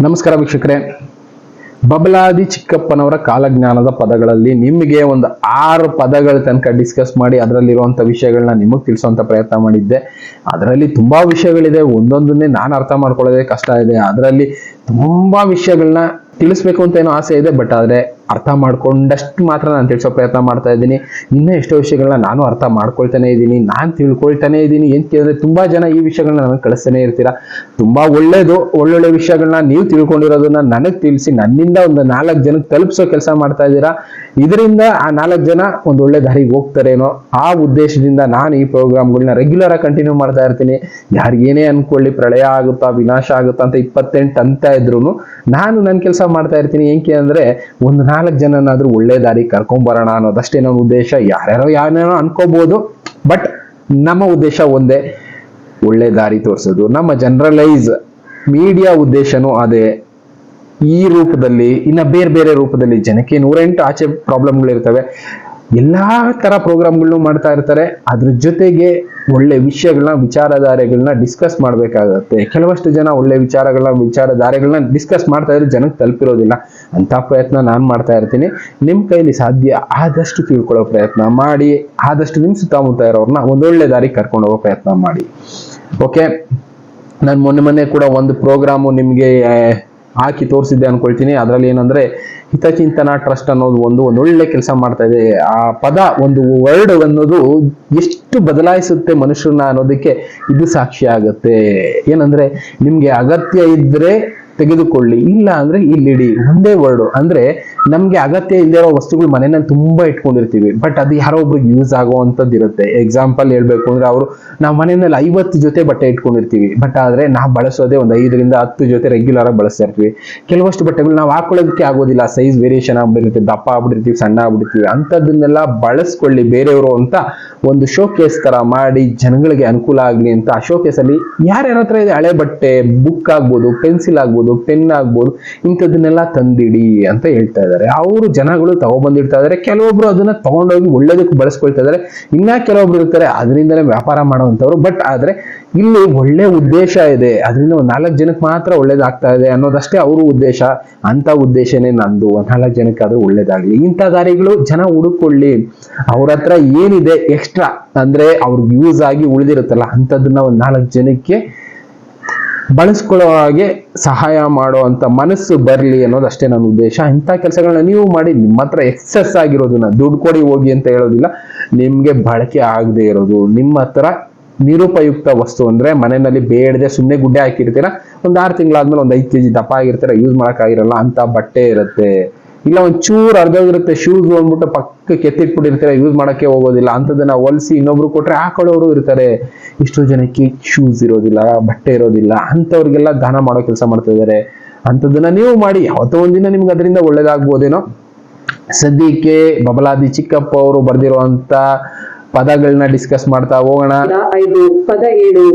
ನಮಸ್ಕಾರ ವೀಕ್ಷಕರೇ. ಬಬಲಾದಿ ಚಿಕ್ಕಪ್ಪನವರ ಕಾಲಜ್ಞಾನದ ಪದಗಳಲ್ಲಿ ನಿಮಗೆ ಒಂದು ಆರು ಪದಗಳ ತನಕ ಡಿಸ್ಕಸ್ ಮಾಡಿ ಅದರಲ್ಲಿರುವಂಥ ವಿಷಯಗಳನ್ನ ನಿಮಗೆ ತಿಳಿಸುವಂಥ ಪ್ರಯತ್ನ ಮಾಡಿದ್ದೆ. ಅದರಲ್ಲಿ ತುಂಬಾ ವಿಷಯಗಳಿದೆ, ಒಂದೊಂದನ್ನೇ ನಾನು ಅರ್ಥ ಮಾಡ್ಕೊಳ್ಳೋದೇ ಕಷ್ಟ ಇದೆ. ಅದರಲ್ಲಿ ತುಂಬಾ ವಿಷಯಗಳನ್ನ ತಿಳಿಸ್ಬೇಕು ಅಂತ ಏನೋ ಆಸೆ ಇದೆ ಬಟ್ ಆದರೆ ಅರ್ಥ ಮಾಡ್ಕೊಂಡಷ್ಟು ಮಾತ್ರ ನಾನು ತಿಳಿಸೋ ಪ್ರಯತ್ನ ಮಾಡ್ತಾ ಇದ್ದೀನಿ. ಇನ್ನೂ ಎಷ್ಟೋ ವಿಷಯಗಳನ್ನ ನಾನು ಅರ್ಥ ಮಾಡ್ಕೊಳ್ತಾನೆ ಇದ್ದೀನಿ. ನಾನು ತಿಳ್ಕೊಳ್ತಾನೆ ಇದ್ದೀನಿ. ಏನು ಕೇಳಿದ್ರೆ ತುಂಬಾ ಜನ ಈ ವಿಷಯಗಳನ್ನ ನನಗೆ ಕಳಿಸ್ತಾನೆ ಇರ್ತೀರಾ? ತುಂಬಾ ಒಳ್ಳೇದು, ಒಳ್ಳೊಳ್ಳೆ ವಿಷಯಗಳನ್ನ ನೀವು ತಿಳ್ಕೊಂಡಿರೋದನ್ನ ನನಗೆ ತಿಳಿಸಿ, ನನ್ನಿಂದ ಒಂದು ನಾಲ್ಕು ಜನಕ್ಕೆ ತಲುಪಿಸೋ ಕೆಲಸ ಮಾಡ್ತಾ ಇದ್ದೀರಾ? ಇದರಿಂದ ಆ ನಾಲ್ಕು ಜನ ಒಂದು ಒಳ್ಳೆ ದಾರಿಗೆ ಹೋಗ್ತಾರೇನೋ? ಆ ಉದ್ದೇಶದಿಂದ ನಾನು ಈ ಪ್ರೋಗ್ರಾಮ್ಗಳನ್ನ ರೆಗ್ಯುಲರ್ ಆಗಿ ಕಂಟಿನ್ಯೂ ಮಾಡ್ತಾ ಇರ್ತೀನಿ. ಯಾರಿಗೇನೇ ಅನ್ಕೊಳ್ಳಿ, ಪ್ರಳಯ ಆಗುತ್ತಾ, ವಿನಾಶ ಆಗುತ್ತಾ ಅಂತ ಇಪ್ಪತ್ತೆಂಟು ಅಂತ ಇದ್ರು ನಾನು ನನ್ನ ಕೆಲಸ ಮಾಡ್ತಾ ಇರ್ತೀನಿ. ಏನಕ್ಕೆ ಅಂದ್ರೆ ಒಂದು ನಾಲ್ಕು ಜನನಾದ್ರೂ ಒಳ್ಳೆ ದಾರಿ ಕರ್ಕೊಂಬರೋಣ ಅನ್ನೋದಷ್ಟೇ ನನ್ನ ಉದ್ದೇಶ. ಯಾರ್ಯಾರೋ ಯಾರೇನೋ ಅನ್ಕೋಬಹುದು ಬಟ್ ನಮ್ಮ ಉದ್ದೇಶ ಒಂದೇ, ಒಳ್ಳೆ ದಾರಿ ತೋರಿಸೋದು. ನಮ್ಮ ಜನರಲೈಸ್ ಮೀಡಿಯಾ ಉದ್ದೇಶನೂ ಅದೇ. ಈ ರೂಪದಲ್ಲಿ, ಇನ್ನ ಬೇರೆ ಬೇರೆ ರೂಪದಲ್ಲಿ ಜನಕ್ಕೆ ನೂರೆಂಟು ಆಚೆ ಪ್ರಾಬ್ಲಮ್ಗಳಿರ್ತವೆ ಎಲ್ಲಾ ತರ ಪ್ರೋಗ್ರಾಮ್ಗಳನ್ನು ಮಾಡ್ತಾ ಇರ್ತಾರೆ. ಅದ್ರ ಜೊತೆಗೆ ಒಳ್ಳೆ ವಿಷಯಗಳನ್ನ ವಿಚಾರಧಾರೆಗಳನ್ನ ಡಿಸ್ಕಸ್ ಮಾಡ್ಬೇಕಾಗತ್ತೆ. ಕೆಲವಷ್ಟು ಜನ ಒಳ್ಳೆ ವಿಚಾರಗಳನ್ನ ವಿಚಾರಧಾರೆಗಳನ್ನ ಡಿಸ್ಕಸ್ ಮಾಡ್ತಾ ಇದ್ರೆ ಜನಕ್ಕೆ ತಲುಪಿರೋದಿಲ್ಲ. ಅಂತ ಪ್ರಯತ್ನ ನಾನು ಮಾಡ್ತಾ ಇರ್ತೀನಿ. ನಿಮ್ ಕೈಲಿ ಸಾಧ್ಯ ಆದಷ್ಟು ತಿಳ್ಕೊಳ್ಳೋ ಪ್ರಯತ್ನ ಮಾಡಿ, ಆದಷ್ಟು ನಿಮ್ ಸುತ್ತಮುತ್ತ ಇರೋರ್ನ ಒಂದೊಳ್ಳೆ ದಾರಿ ಕರ್ಕೊಂಡು ಹೋಗೋ ಪ್ರಯತ್ನ ಮಾಡಿ. ಓಕೆ? ನಾನು ಮೊನ್ನೆ ಮೊನ್ನೆ ಕೂಡ ಒಂದು ಪ್ರೋಗ್ರಾಮು ನಿಮಗೆ ಹಾಕಿ ತೋರಿಸಿದ್ದೆ ಅನ್ಕೊಳ್ತೀನಿ. ಅದರಲ್ಲಿ ಏನಂದ್ರೆ ಹಿತಚಿಂತನ ಟ್ರಸ್ಟ್ ಅನ್ನೋದು ಒಂದು ಒಂದು ಒಳ್ಳೆ ಕೆಲಸ ಮಾಡ್ತಾ ಇದೆ. ಆ ಪದ ಒಂದು ವರ್ಡ್ ಅನ್ನೋದು ಎಷ್ಟು ಬದಲಾಯಿಸುತ್ತೆ ಮನುಷ್ಯರನ್ನ ಅನ್ನೋದಕ್ಕೆ ಇದು ಸಾಕ್ಷಿ ಆಗುತ್ತೆ. ಏನಂದ್ರೆ ನಿಮ್ಗೆ ಅಗತ್ಯ ಇದ್ರೆ ತೆಗೆದುಕೊಳ್ಳಿ. ಇಲ್ಲ ಅಂದ್ರೆ ಇಲ್ಲಿಡಿ. ಒಂದೇ ವರ್ಡ್ ಅಂದ್ರೆ ನಮ್ಗೆ ಅಗತ್ಯ ಇರೋ ವಸ್ತುಗಳು ಮನೆಯಲ್ಲಿ ತುಂಬಾ ಇಟ್ಕೊಂಡಿರ್ತೀವಿ. ಬಟ್ ಅದು ಯಾರೋ ಒಬ್ರಿಗೆ ಯೂಸ್ ಆಗುವಂತದ್ದು ಇರುತ್ತೆ ಎಕ್ಸಾಂಪಲ್ ಹೇಳ್ಬೇಕು ಅಂದ್ರೆ ಅವರು ನಾವು ಮನೆಯಲ್ಲಿ ಐವತ್ತು ಜೊತೆ ಬಟ್ಟೆ ಇಟ್ಕೊಂಡಿರ್ತೀವಿ. ಬಟ್ ಆದ್ರೆ ನಾವು ಬಳಸೋದೇ ಒಂದು ಐದರಿಂದ ಹತ್ತು ಜೊತೆ ರೆಗ್ಯುಲರ್ ಆಗಿ ಬಳಸ್ತಾ ಇರ್ತೀವಿ. ಕೆಲವಷ್ಟು ಬಟ್ಟೆಗಳು ನಾವು ಹಾಕೊಳ್ಳೋದಕ್ಕೆ ಆಗೋದಿಲ್ಲ. ಸೈಜ್ ವೇರಿಯೇಷನ್ ಆಗ್ಬಿಡುತ್ತೆ ದಪ್ಪ ಆಗ್ಬಿಟ್ಟಿರ್ತೀವಿ, ಸಣ್ಣ ಆಗ್ಬಿಡ್ತೀವಿ ಅಂತದನ್ನೆಲ್ಲ ಬಳಸ್ಕೊಳ್ಳಿ ಬೇರೆಯವರು ಅಂತ ಒಂದು ಶೋ ಕೇಸ್ ತರ ಮಾಡಿ ಜನಗಳಿಗೆ ಅನುಕೂಲ ಆಗ್ಲಿ ಅಂತ ಆ ಶೋ ಅಲ್ಲಿ ಯಾರ್ಯಾರ ಹತ್ರ ಇದೆ? ಹಳೆ ಬಟ್ಟೆ ಬುಕ್ ಆಗ್ಬೋದು ಪೆನ್ಸಿಲ್ ಆಗ್ಬೋದು ಪೆನ್ ಆಗ್ಬೋದು, ಇಂಥದ್ದನ್ನೆಲ್ಲ ತಂದಿಡಿ ಅಂತ ಹೇಳ್ತಾ ಇದ್ದಾರೆ. ಅವರು ಜನಗಳು ತಗೊಬಂದಿಡ್ತಾ ಇದ್ದಾರೆ. ಕೆಲವೊಬ್ರು ಅದನ್ನ ತಗೊಂಡೋಗಿ ಒಳ್ಳೇದಕ್ಕೆ ಬಳಸ್ಕೊಳ್ತಾ ಇದಾರೆ ಇನ್ನ ಕೆಲವೊಬ್ರು ಇರ್ತಾರೆ, ಅದರಿಂದಲೇ ವ್ಯಾಪಾರ ಮಾಡುವಂಥವ್ರು. ಬಟ್ ಆದ್ರೆ, ಇಲ್ಲಿ ಒಳ್ಳೆ ಉದ್ದೇಶ ಇದೆ. ಅದರಿಂದ ಒಂದು ನಾಲ್ಕು ಜನಕ್ಕೆ ಮಾತ್ರ ಒಳ್ಳೇದಾಗ್ತಾ ಇದೆ ಅನ್ನೋದಷ್ಟೇ ಅವ್ರ ಉದ್ದೇಶ. ಅಂತ ಉದ್ದೇಶನೇ ನಂದು. ಒಂದ್ ನಾಲ್ಕು ಜನಕ್ಕಾದ್ರೆ ಒಳ್ಳೇದಾಗ್ಲಿ. ಇಂಥ ದಾರಿಗಳು ಜನ ಹುಡುಕೊಳ್ಳಿ ಅವ್ರ ಹತ್ರ ಏನಿದೆ ಎಕ್ಸ್ಟ್ರಾ ಅಂದ್ರೆ ಅವ್ರಿಗೆ ಯೂಸ್ ಆಗಿ ಉಳಿದಿರುತ್ತಲ್ಲ, ಅಂಥದ್ದನ್ನ ಒಂದ್ ನಾಲ್ಕು ಜನಕ್ಕೆ ಬಳಸ್ಕೊಳ್ಳೋ ಹಾಗೆ ಸಹಾಯ ಮಾಡುವಂತ ಮನಸ್ಸು ಬರಲಿ ಅನ್ನೋದಷ್ಟೇ ನನ್ನ ಉದ್ದೇಶ. ಇಂಥ ಕೆಲಸಗಳನ್ನ ನೀವು ಮಾಡಿ, ನಿಮ್ಮ ಹತ್ರ ಎಕ್ಸಸ್ ಆಗಿರೋದನ್ನ ದುಡ್ಡು ಕೊಡಿ ಹೋಗಿ ಅಂತ ಹೇಳೋದಿಲ್ಲ. ನಿಮ್ಗೆ ಬಳಕೆ ಆಗದೆ ಇರೋದು. ನಿಮ್ಮ ಹತ್ರ ನಿರುಪಯುಕ್ತ ವಸ್ತು ಅಂದ್ರೆ ಮನೆಯಲ್ಲಿ ಬೇಡದೆ ಸುಮ್ಮನೆ ಗುಡ್ಡೆ ಹಾಕಿರ್ತೀರ? ಒಂದು ಆರು ತಿಂಗಳಾದ್ಮೇಲೆ ಒಂದು ಐದು ಕೆಜಿ ದಪ್ಪ ಆಗಿರ್ತೀರ? ಯೂಸ್ ಮಾಡೋಕ್ಕಾಗಿರಲ್ಲ ಅಂತ ಬಟ್ಟೆ ಇರುತ್ತೆ. ಇಲ್ಲ ಒಂಚೂರು ಚೂರ್ ಅರ್ಧೋಗಿರುತ್ತೆ ಶೂಸ್ ಅಂದ್ಬಿಟ್ಟು ಪಕ್ಕಕ್ಕೆ ಕೆತ್ತಿಟ್ಬಿಟ್ಟಿರ್ತಾರೆ ಯೂಸ್ ಮಾಡಕ್ಕೆ ಹೋಗೋದಿಲ್ಲ. ಅಂಥದ್ದನ್ನ ಹೊಲಿಸಿ ಇನ್ನೊಬ್ರು ಕೊಟ್ರೆ ಹಾಕೊಳ್ಳೋರು ಇರ್ತಾರೆ. ಇಷ್ಟು ಜನಕ್ಕೆ ಶೂಸ್ ಇರೋದಿಲ್ಲ, ಬಟ್ಟೆ ಇರೋದಿಲ್ಲ, ಅಂಥವ್ರಿಗೆಲ್ಲ ದಾನ ಮಾಡೋ ಕೆಲಸ ಮಾಡ್ತಾ ಇದಾರೆ. ಅಂಥದ್ದನ್ನ ನೀವು ಮಾಡಿ, ಯಾವತ್ತೋ ಒಂದಿನ ನಿಮ್ಗೆ ಅದರಿಂದ ಒಳ್ಳೇದಾಗ್ಬೋದೇನೋ. ಸದ್ಯಕ್ಕೆ ಬಬಲಾದಿ ಚಿಕ್ಕಪ್ಪ ಅವರು ಬರೆದಿರುವಂತ ಪದಗಳನ್ನ ಡಿಸ್ಕಸ್ ಮಾಡ್ತಾ ಹೋಗೋಣ. ಐದು, ಪದ ಏಳು.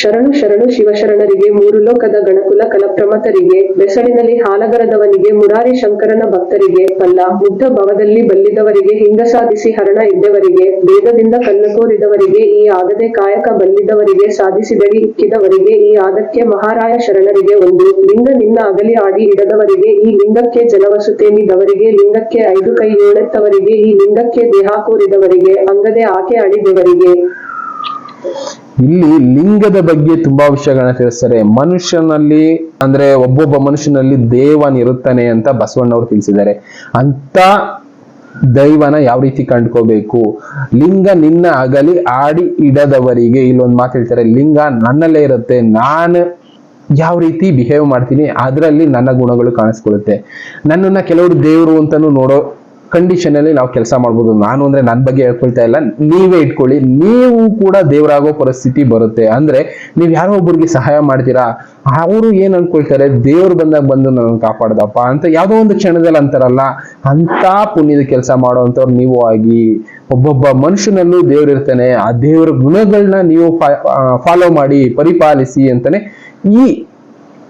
ಶರಣು ಶರಣು ಶಿವಶರಣರಿಗೆ ಮೂರು ಲೋಕದ ಗಣಕುಲ ಕಲಪ್ರಮತರಿಗೆ, ಬೆಸಳಿನಲ್ಲಿ ಹಾಲಗರದವನಿಗೆ, ಮುರಾರಿ ಶಂಕರನ ಭಕ್ತರಿಗೆ ಪಲ್ಲ ಬುದ್ಧ ಭವದಲ್ಲಿ ಬಲ್ಲಿದವರಿಗೆ, ಹಿಂಗ ಸಾಧಿಸಿ ಹರಣ ಇದ್ದವರಿಗೆ, ವೇದದಿಂದ ಕಲ್ಲು ಕೋರಿದವರಿಗೆ, ಈ ಆಗದೆ ಕಾಯಕ ಬಲ್ಲಿದವರಿಗೆ ಸಾಧಿಸಿದಡಿ ಇಕ್ಕಿದವರಿಗೆ, ಈ ಆದಕ್ಕೆ ಮಹಾರಾಯ ಶರಣರಿಗೆ ಒಂದು, ಲಿಂಗ ನಿನ್ನ ಅಗಲಿ ಆಡಿ ಇಡದವರಿಗೆ, ಈ ಲಿಂಗಕ್ಕೆ ಜಲವಸುತೇನಿದವರಿಗೆ ಲಿಂಗಕ್ಕೆ ಐದು ಕೈ ಏಳೆತ್ತವರಿಗೆ, ಈ ಲಿಂಗಕ್ಕೆ ದೇಹ ಕೋರಿದವರಿಗೆ ಅಂಗದೆ ಆಕೆ ಅಡಿದವರಿಗೆ ಇಲ್ಲಿ ಲಿಂಗದ ಬಗ್ಗೆ ತುಂಬಾ ವಿಷಯಗಳನ್ನ ತಿಳಿಸ್ತಾರೆ. ಮನುಷ್ಯನಲ್ಲಿ ಅಂದ್ರೆ ಒಬ್ಬೊಬ್ಬ ಮನುಷ್ಯನಲ್ಲಿ ದೇವನಿರುತ್ತಾನೆ ಅಂತ ಬಸವಣ್ಣವ್ರು ತಿಳಿಸಿದ್ದಾರೆ. ಅಂತ ದೈವನ ಯಾವ ರೀತಿ ಕಂಡ್ಕೋಬೇಕು? ಲಿಂಗ ನಿನ್ನ ಅಗಲಿ ಆಡಿ ಇಡದವರಿಗೆ ಇಲ್ಲೊಂದು ಮಾತು ಹೇಳ್ತಾರೆ. ಲಿಂಗ ನನ್ನಲ್ಲೇ ಇರುತ್ತೆ. ನಾನು ಯಾವ ರೀತಿ ಬಿಹೇವ್ ಮಾಡ್ತೀನಿ, ಅದರಲ್ಲಿ ನನ್ನ ಗುಣಗಳು ಕಾಣಿಸ್ಕೊಳ್ಳುತ್ತೆ. ನನ್ನನ್ನ ಕೆಲವರು ದೇವರು ಅಂತಾನು ನೋಡೋ ಕಂಡೀಷನ್ ಅಲ್ಲಿ ನಾವು ಕೆಲಸ ಮಾಡ್ಬೋದು. ನಾನು ಅಂದ್ರೆ ನನ್ನ ಬಗ್ಗೆ ಹೇಳ್ಕೊಳ್ತಾ ಇಲ್ಲ. ನೀವೇ ಇಟ್ಕೊಳ್ಳಿ. ನೀವು ಕೂಡ ದೇವರಾಗೋ ಪರಿಸ್ಥಿತಿ ಬರುತ್ತೆ. ಅಂದ್ರೆ ನೀವು ಯಾರೋ ಒಬ್ಬರಿಗೆ ಸಹಾಯ ಮಾಡ್ತೀರಾ? ಅವರು ಏನ್ ಅನ್ಕೊಳ್ತಾರೆ? ದೇವ್ರು ಬಂದಾಗ ಬಂದು ನನ್ನ ಕಾಪಾಡ್ದಪ್ಪ ಅಂತ ಯಾವ್ದೋ ಒಂದು ಕ್ಷಣದಲ್ಲಿ ಅಂತಾರಲ್ಲ. ಅಂತ ಪುಣ್ಯದ ಕೆಲಸ ಮಾಡುವಂತವ್ರು ನೀವು ಆಗಿ ಒಬ್ಬೊಬ್ಬ ಮನುಷ್ಯನಲ್ಲೂ ದೇವ್ರು ಇರ್ತಾನೆ. ಆ ದೇವರ ಗುಣಗಳನ್ನ ನೀವು ಫಾಲೋ ಮಾಡಿ, ಪರಿಪಾಲಿಸಿ ಅಂತಾನೆ ಈ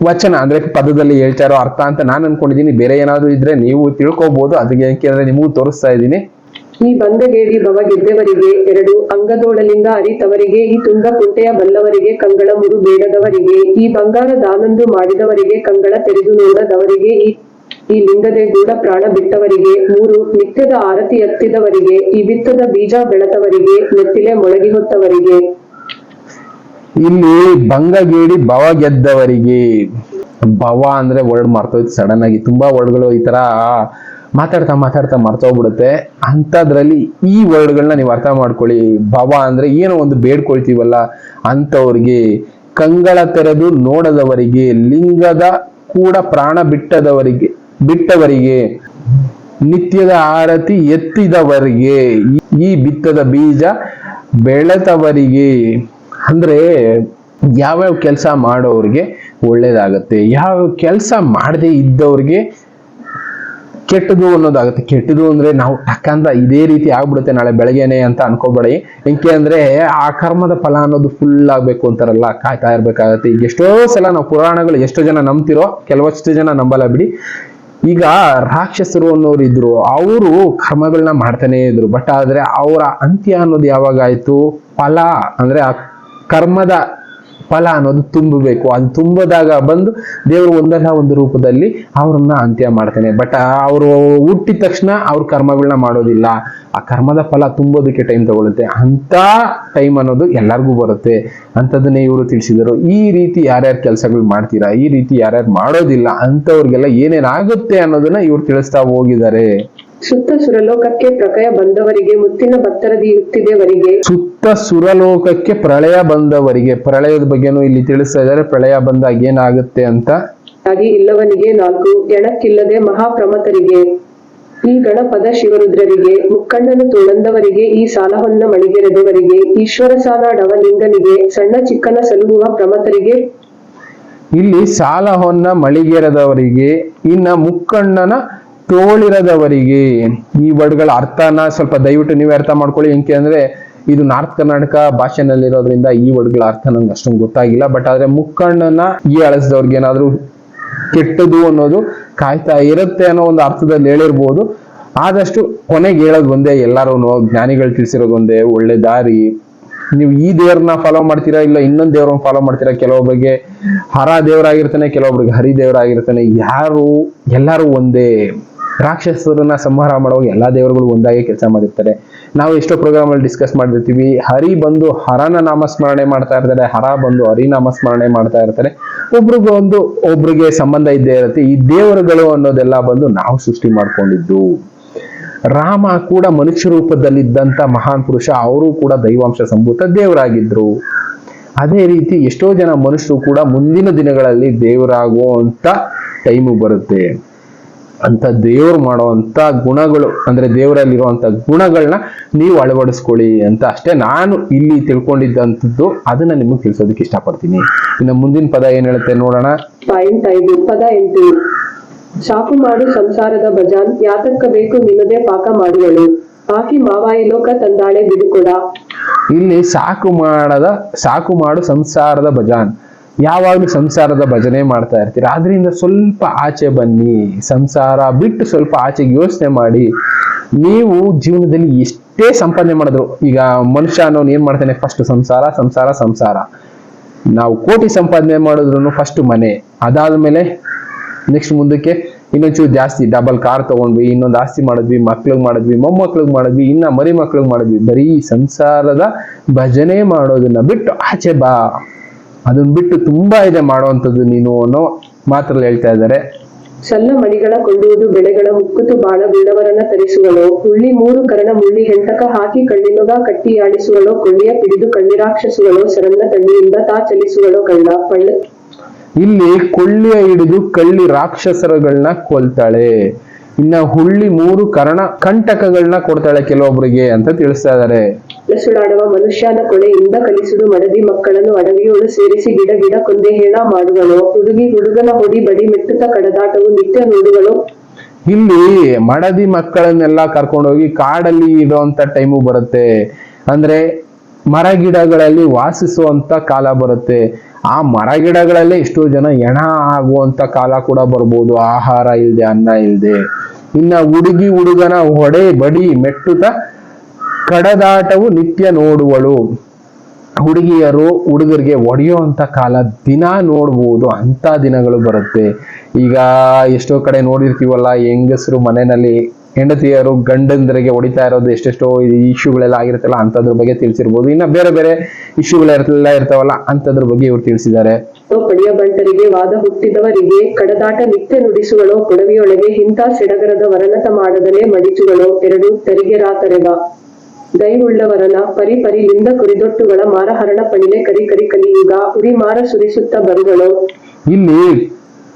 ವಚನ ಅಂದ್ರೆ ಪದದಲ್ಲಿ ಹೇಳ್ತಾ ಇರೋ ಅರ್ಥ ಅಂತ ನಾನು ಅನ್ಕೊಂಡಿದ್ದೀನಿ ಬೇರೆ ಏನಾದ್ರು ಇದ್ರೆ ನೀವು ತಿಳ್ಕೊಬಹುದು ಅದಕ್ಕೆ ಯಾಕೆಂದ್ರೆ ನಿಮಗೂ ತೋರಿಸ್ತಾ ಇದ್ದೀನಿ. ಈ ಬಂದಗೇಡಿ ಭವ ಗೆದ್ದವರಿಗೆ ಎರಡು ಅಂಗದೋಳಲಿಂಗ ಅರಿತವರಿಗೆ, ಈ ತುಂಗ ಕುಂಟೆಯ ಬಲ್ಲವರಿಗೆ ಕಂಗಳ ಮುರು ಬೇಡದವರಿಗೆ, ಈ ಬಂಗಾರ ದಾನಂದು ಮಾಡಿದವರಿಗೆ ಕಂಗಳ ತೆರೆದು ನೋಡದವರಿಗೆ, ಈ ಈ ಲಿಂಗದೆ ಗೂಢ ಪ್ರಾಣ ಬಿಟ್ಟವರಿಗೆ, ಮೂರು ನಿತ್ಯದ ಆರತಿ ಎತ್ತಿದವರಿಗೆ, ಈ ಬಿತ್ತದ ಬೀಜ ಬೆಳೆತವರಿಗೆ ನೆತ್ತಿಲೆ ಮೊಳಗಿ ಹೊತ್ತವರಿಗೆ. ಇಲ್ಲಿ ಭಂಗಗೇಡಿ ಭವ ಗೆದ್ದವರಿಗೆ. ಭವ ಅಂದ್ರೆ ವರ್ಡ್ ಮರ್ತೋಯ್ತು ಸಡನ್ ಆಗಿ. ತುಂಬಾ ವರ್ಡ್ಗಳು ಈ ತರ ಮಾತಾಡ್ತಾ ಮಾತಾಡ್ತಾ ಮರ್ತೋಗ್ಬಿಡುತ್ತೆ. ಅಂಥದ್ರಲ್ಲಿ ಈ ವರ್ಡ್ಗಳನ್ನ ನೀವು ಅರ್ಥ ಮಾಡ್ಕೊಳ್ಳಿ. ಭವ ಅಂದ್ರೆ ಏನೋ ಒಂದು ಬೇಡ್ಕೊಳ್ತೀವಲ್ಲ ಅಂಥವ್ರಿಗೆ. ಕಂಗಳ ತೆರೆದು ನೋಡದವರಿಗೆ, ಲಿಂಗದ ಕೂಡ ಪ್ರಾಣ ಬಿಟ್ಟದವರಿಗೆ, ಬಿಟ್ಟವರಿಗೆ, ನಿತ್ಯದ ಆರತಿ ಎತ್ತಿದವರಿಗೆ, ಈ- ಬಿತ್ತದ ಬೀಜ ಬೆಳೆತವರಿಗೆ. ಅಂದ್ರೆ ಯಾವ್ಯಾವ ಕೆಲಸ ಮಾಡೋರಿಗೆ ಒಳ್ಳೇದಾಗತ್ತೆ ಯಾವ ಕೆಲಸ ಮಾಡದೇ ಇದ್ದವ್ರಿಗೆ ಕೆಟ್ಟದು ಅನ್ನೋದಾಗುತ್ತೆ. ಕೆಟ್ಟದು ಅಂದ್ರೆ ನಾವು ಟಕ್ಕಂತ ಇದೇ ರೀತಿ ಆಗ್ಬಿಡುತ್ತೆ ನಾಳೆ ಬೆಳಗ್ಗೆನೆ ಅಂತ ಅನ್ಕೋಬೇಡಿ. ಏಕೆ ಅಂದ್ರೆ ಆ ಕರ್ಮದ ಫಲ ಅನ್ನೋದು ಫುಲ್ ಆಗ್ಬೇಕು ಅಂತಾರಲ್ಲ, ಕಾಯ್ತಾ ಇರ್ಬೇಕಾಗತ್ತೆ. ಈಗ ಎಷ್ಟೋ ಸಲ ನಾವು ಪುರಾಣಗಳು ಎಷ್ಟೋ ಜನ ನಂಬ್ತಿರೋ, ಕೆಲವಷ್ಟು ಜನ ನಂಬಲ್ಲ ಬಿಡಿ. ಈಗ ರಾಕ್ಷಸರು ಅನ್ನೋರು ಇದ್ರು ಅವರು ಕರ್ಮಗಳನ್ನ ಮಾಡ್ತಾನೆ ಇದ್ರು. ಬಟ್ ಆದ್ರೆ ಅವರ ಅಂತ್ಯ ಅನ್ನೋದು ಯಾವಾಗ ಆಯ್ತು? ಫಲ ಅಂದ್ರೆ ಆ ಕರ್ಮದ ಫಲ ಅನ್ನೋದು ತುಂಬಬೇಕು. ಅದು ತುಂಬದಾಗ ಬಂದು ದೇವರು ಒಂದಲ್ಲ ಒಂದು ರೂಪದಲ್ಲಿ ಅವ್ರನ್ನ ಅಂತ್ಯ ಮಾಡ್ತಾನೆ. ಬಟ್ ಅವರು ಹುಟ್ಟಿದ ತಕ್ಷಣ ಅವ್ರ ಕರ್ಮಗಳನ್ನ ಮಾಡೋದಿಲ್ಲ. ಆ ಕರ್ಮದ ಫಲ ತುಂಬೋದಕ್ಕೆ ಟೈಮ್ ತಗೊಳುತ್ತೆ. ಅಂತ ಟೈಮ್ ಅನ್ನೋದು ಎಲ್ಲರಿಗೂ ಬರುತ್ತೆ. ಅಂಥದ್ದನ್ನೇ ಇವರು ತಿಳಿಸಿದರು. ಈ ರೀತಿ ಯಾರ್ಯಾರು ಕೆಲಸಗಳು ಮಾಡ್ತೀರಾ? ಈ ರೀತಿ ಯಾರ್ಯಾರು ಮಾಡೋದಿಲ್ಲ. ಅಂಥವ್ರಿಗೆಲ್ಲ ಏನೇನಾಗುತ್ತೆ ಅನ್ನೋದನ್ನ ಇವ್ರು ತಿಳಿಸ್ತಾ ಹೋಗಿದ್ದಾರೆ. ಸುತ್ತ ಸುರಲೋಕಕ್ಕೆ ಪ್ರಕಯ ಬಂದವರಿಗೆ ಮುತ್ತಿನ ಬತ್ತರದಿ ಯುತ್ತಿದೆವರಿಗೆ ಸುತ್ತ ಸುರಲೋಕಕ್ಕೆ ಪ್ರಳಯ ಬಂದವರಿಗೆ. ಪ್ರಳಯದ ಬಗ್ಗೆನೂ ಇಲ್ಲಿ ತಿಳಿಸ್ತಾ ಇದ್ದಾರೆ. ಪ್ರಳಯ ಬಂದಾಗ ಏನಾಗುತ್ತೆ ಅಂತ. ಹಾಗೆ ಇಲ್ಲವನಿಗೆ ನಾಲ್ಕು ಎಣಕ್ಕಿಲ್ಲದೆ ಮಹಾಪ್ರಮತರಿಗೆ ಈ ಗಣಪದ ಶಿವರುದ್ರರಿಗೆ ಮುಕ್ಕಣ್ಣನು ತುಳಂದವರಿಗೆ ಈ ಸಾಲವನ್ನ ಮಡಿಗೆರೆದವರಿಗೆ ಈಶ್ವರ ಸಾಲ ಡವಲಿಂಗನಿಗೆ ಸಣ್ಣ ಚಿಕ್ಕನ ಸಲುಹುವ ಪ್ರಮತರಿಗೆ ಇಲ್ಲಿ ಸಾಲ ಹೊನ್ನ ಮಳಿಗೆರದವರಿಗೆ ಇನ್ನ ಮುಕ್ಕಣ್ಣನ ತೋಳಿರದವರಿಗೆ. ಈ ವರ್ಡ್ಗಳ ಅರ್ಥನ ಸ್ವಲ್ಪ ದಯವಿಟ್ಟು ನೀವೇ ಅರ್ಥ ಮಾಡ್ಕೊಳ್ಳಿ. ಏನಕ್ಕೆ ಅಂದ್ರೆ ಇದು ನಾರ್ತ್ ಕರ್ನಾಟಕ ಭಾಷೆನಲ್ಲಿರೋದ್ರಿಂದ ಈ ವರ್ಡ್ಗಳ ಅರ್ಥ ನಂಗೆ ಅಷ್ಟೊಂದು ಗೊತ್ತಾಗಿಲ್ಲ. ಬಟ್ ಆದ್ರೆ ಮುಕ್ಕಣ್ಣನ ಈ ಅಳಿಸಿದವ್ರಿಗೆ ಏನಾದ್ರು ಕೆಟ್ಟದು ಅನ್ನೋದು ಕಾಯ್ತಾ ಇರುತ್ತೆ ಅನ್ನೋ ಒಂದು ಅರ್ಥದಲ್ಲಿ ಹೇಳಿರ್ಬೋದು. ಆದಷ್ಟು ಕೊನೆಗೆ ಹೇಳೋದು ಒಂದೇ ಎಲ್ಲರೂ ಜ್ಞಾನಿಗಳು ತಿಳಿಸಿರೋದು ಒಂದೇ, ಒಳ್ಳೆ ದಾರಿ. ನೀವು ಈ ದೇವ್ರನ್ನ ಫಾಲೋ ಮಾಡ್ತೀರಾ ಇಲ್ಲ ಇನ್ನೊಂದು ದೇವ್ರನ್ನ ಫಾಲೋ ಮಾಡ್ತೀರಾ? ಕೆಲವೊಬ್ಬರಿಗೆ ಹರ ದೇವರಾಗಿರ್ತಾನೆ, ಕೆಲವೊಬ್ರಿಗೆ ಹರಿ ದೇವರಾಗಿರ್ತಾನೆ. ಯಾರು, ಎಲ್ಲರೂ ಒಂದೇ. ರಾಕ್ಷಸರನ್ನ ಸಂಹಾರ ಮಾಡುವಾಗ ಎಲ್ಲಾ ದೇವರುಗಳು ಒಂದಾಗಿ ಕೆಲಸ ಮಾಡಿರ್ತಾರೆ. ನಾವು ಎಷ್ಟೋ ಪ್ರೋಗ್ರಾಮ್ ಅಲ್ಲಿ ಡಿಸ್ಕಸ್ ಮಾಡಿರ್ತೀವಿ ಹರಿ ಬಂದು ಹರನ ನಾಮಸ್ಮರಣೆ ಮಾಡ್ತಾ ಇರ್ತಾರೆ. ಹರ ಬಂದು ಹರಿ ನಾಮಸ್ಮರಣೆ ಮಾಡ್ತಾ ಇರ್ತಾರೆ. ಒಬ್ರಿಗೊಂದು ಒಬ್ರಿಗೆ ಸಂಬಂಧ ಇದ್ದೇ ಇರುತ್ತೆ. ಈ ದೇವರುಗಳು ಅನ್ನೋದೆಲ್ಲ ಬಂದು ನಾವು ಸೃಷ್ಟಿ ಮಾಡ್ಕೊಂಡಿದ್ದು. ರಾಮ ಕೂಡ ಮನುಷ್ಯ ರೂಪದಲ್ಲಿದ್ದಂತ ಮಹಾನ್ ಪುರುಷ, ಅವರು ಕೂಡ ದೈವಾಂಶ ಸಂಭೂತ ದೇವರಾಗಿದ್ರು. ಅದೇ ರೀತಿ ಎಷ್ಟೋ ಜನ ಮನುಷ್ಯರು ಕೂಡ ಮುಂದಿನ ದಿನಗಳಲ್ಲಿ ದೇವರಾಗುವಂತ ಟೈಮು ಬರುತ್ತೆ. ಅಂತ ದೇವ್ರು ಮಾಡುವಂತ ಗುಣಗಳು ಅಂದ್ರೆ ದೇವರಲ್ಲಿರುವಂತ ಗುಣಗಳನ್ನ ನೀವು ಅಳವಡಿಸ್ಕೊಳ್ಳಿ ಅಂತ ಅಷ್ಟೇ ನಾನು ಇಲ್ಲಿ ತಿಳ್ಕೊಂಡಿದ್ದಂಥದ್ದು ಅದನ್ನ ನಿಮಗೆ ತಿಳಿಸೋದಕ್ಕೆ ಇಷ್ಟಪಡ್ತೀನಿ. ಇನ್ನು ಮುಂದಿನ ಪದ ಏನ್ ಹೇಳುತ್ತೆ ನೋಡೋಣ. ಪಾಯಿಂಟ್ ಐದು ಪದ ಎಂಟು. ಶಾಪು ಮಾಡು ಸಂಸಾರದ ಬಜಾನ್ ಯಾತಕ್ಕ ಬೇಕು ನಿನ್ನದೇ ಪಾಕ ಮಾಡುವಳು. ಆಕಿ ಮಾವಾಯಿ ಲೋಕ ತಂದಾಳೆ ಬಿಡುಕೊಡ. ಇಲ್ಲಿ ಸಾಕು ಮಾಡದ ಸಾಕು ಮಾಡು ಸಂಸಾರದ ಭಜಾನ್. ಯಾವಾಗ್ಲೂ ಸಂಸಾರದ ಭಜನೆ ಮಾಡ್ತಾ ಇರ್ತೀರ. ಆದ್ರಿಂದ ಸ್ವಲ್ಪ ಆಚೆ ಬನ್ನಿ, ಸಂಸಾರ ಬಿಟ್ಟು ಸ್ವಲ್ಪ ಆಚೆಗೆ ಯೋಚನೆ ಮಾಡಿ. ನೀವು ಜೀವನದಲ್ಲಿ ಎಷ್ಟೇ ಸಂಪಾದನೆ ಮಾಡಿದ್ರು, ಈಗ ಮನುಷ್ಯ ಅನ್ನೋನು ಏನ್ ಮಾಡ್ತಾನೆ? ಫಸ್ಟ್ ಸಂಸಾರ ಸಂಸಾರ ಸಂಸಾರ. ನಾವು ಕೋಟಿ ಸಂಪಾದನೆ ಮಾಡಿದ್ರು ಫಸ್ಟ್ ಮನೆ. ಅದಾದ್ಮೇಲೆ ನೆಕ್ಸ್ಟ್ ಮುಂದಕ್ಕೆ ಇನ್ನೊಂಚೂರು ಜಾಸ್ತಿ ಡಬಲ್ ಕಾರ್ ತಗೊಂಡ್ವಿ, ಇನ್ನೊಂದು ಆಸ್ತಿ ಮಾಡಿದ್ವಿ, ಮಕ್ಳಿಗೆ ಮಾಡಿದ್ವಿ, ಮೊಮ್ಮಕ್ಳಿಗೆ ಮಾಡಿದ್ವಿ, ಇನ್ನ ಮರಿ ಮಕ್ಳಿಗೆ ಮಾಡಿದ್ವಿ. ಬರೀ ಸಂಸಾರದ ಭಜನೆ ಮಾಡೋದನ್ನ ಬಿಟ್ಟು ಆಚೆ ಬಾ. ಅದನ್ನ ಬಿಟ್ಟು ತುಂಬಾ ಇದೆ ಮಾಡುವಂಥದ್ದು ನೀನು ಅನ್ನೋ ಮಾತ್ರಲ್ಲಿ ಹೇಳ್ತಾ ಇದ್ದಾರೆ. ಚಲ್ಲ ಮಣಿಗಳ ಕೊಂಡುವುದು ಬೆಳೆಗಳ ಉಕ್ಕುತು ಬಾಳ ಬೀಳವರನ್ನ ತರಿಸುವಳೋ ಹುಳ್ಳಿ ಮೂರು ಕರಣ ಮುಳ್ಳಿ ಹೆಂಟಕ ಹಾಕಿ ಕಣ್ಣಿನೊಗ ಕಟ್ಟಿಯಾಡಿಸುವಳೋ ಕೊಳ್ಳಿಯ ಪಿಡಿದು ಕಣ್ಣಿರಾಕ್ಷಸುಗಳು ಸರನ್ನ ತಣ್ಣಿಯಿಂದ ತಾ ಚಲಿಸುವಳೋ ಕಳ್ಳ ಪಳ್ಳ. ಇಲ್ಲಿ ಕೊಳ್ಳಿಯ ಹಿಡಿದು ಕಳ್ಳಿ ರಾಕ್ಷಸರಗಳನ್ನ ಕೊಲ್ತಾಳೆ. ಇನ್ನ ಹುಳ್ಳಿ ಮೂರು ಕರ್ಣ ಕಂಟಕಗಳನ್ನ ಕೊಡ್ತಾಳೆ ಕೆಲವೊಬ್ಬರಿಗೆ ಅಂತ ತಿಳಿಸ್ತಾ ಇದ್ದಾರೆ ಸುಡಾಡುವ ಮನುಷ್ಯನ ಕೊಳೆಯಿಂದ ಕಲಿಸುದು ಮಡದಿ ಮಕ್ಕಳನ್ನು ಅಡವಿಯೊಳು ಸೇರಿಸಿ ಗಿಡ ಗಿಡ ಕೊಂದೆ ಹೇಳ ಮಾಡುವಳು. ಹುಡುಗಿ ಹುಡುಗನ ಹೊಡಿ ಬಡಿ ಮೆಟ್ಟುತ್ತ ಕಡದಾಟವು ನಿತ್ಯ ನೋಡುಗಳು ಇಲ್ಲಿ ಮಡದಿ ಮಕ್ಕಳನ್ನೆಲ್ಲ ಕರ್ಕೊಂಡೋಗಿ ಕಾಡಲ್ಲಿ ಇಡುವಂತ ಟೈಮು ಬರುತ್ತೆ. ಅಂದ್ರೆ ಮರ ಗಿಡಗಳಲ್ಲಿ ವಾಸಿಸುವಂತ ಕಾಲ ಬರುತ್ತೆ. ಆ ಮರ ಗಿಡಗಳಲ್ಲೇ ಎಷ್ಟೋ ಜನ ಎಣ ಆಗುವಂತ ಕಾಲ ಕೂಡ ಬರ್ಬೋದು, ಆಹಾರ ಇಲ್ದೆ, ಅನ್ನ ಇಲ್ದೆ. ಇನ್ನ ಹುಡುಗಿ ಹುಡುಗನ ಹೊಡೆ, ಬಡಿ, ಮೆಟ್ಟುತ ಕಡದಾಟವು ನಿತ್ಯ ನೋಡುವಳು. ಹುಡುಗಿಯರು ಹುಡುಗರಿಗೆ ಒಡೆಯುವಂತ ಕಾಲ ದಿನ ನೋಡ್ಬೋದು ಅಂತ ದಿನಗಳು ಬರುತ್ತೆ. ಈಗ ಎಷ್ಟೋ ಕಡೆ ನೋಡಿರ್ತೀವಲ್ಲ, ಹೆಂಗಸರು ಮನೆಯಲ್ಲಿ ಹೆಂಡತಿಯರು ಗಂಡಂದರಿಗೆ ಹೊಡಿತಾ ಇರೋದು ಎಷ್ಟೆಷ್ಟೋ ಇಶ್ಯೂಗಳೆಲ್ಲ ಆಗಿರುತ್ತಲ್ಲ ಅಂತದ್ರ ಬಗ್ಗೆ ತಿಳಿಸಿರ್ಬೋದು. ಇನ್ನ ಬೇರೆ ಬೇರೆ ಇಶ್ಯೂಗಳೆಲ್ಲ ಇರ್ತಾವಲ್ಲ ಅಂತದ್ರ ಬಗ್ಗೆ ಇವ್ರು ತಿಳಿಸಿದ್ದಾರೆ. ಪಡಿಯ ಬಂಟರಿಗೆ ವಾದ ಹುಟ್ಟಿದವರಿಗೆ ಕಡದಾಟ ನಿತ್ಯ ನುಡಿಸುಗಳು ಕೊಡವಿಯೊಳಗೆ ಇಂಥ ಸೆಡಗರದ ವರನತ ಮಾಡದಲೆ ಮಡಿಚುಗಳೋ ಎರಡು ತೆರಿಗೆ ರಾತರೆವ ದೈವುಳ್ಳವರನ ಪರಿ ಲಿಂದ ಕುರಿದೊಟ್ಟುಗಳ ಮಾರಹರಣ ಪಣಿಲೆ ಕರಿ ಕರಿ ಕಲಿಯುಗ ಉರಿ ಮಾರ ಸುರಿಸುತ್ತ ಬರುಗಳು ಇಲ್ಲಿ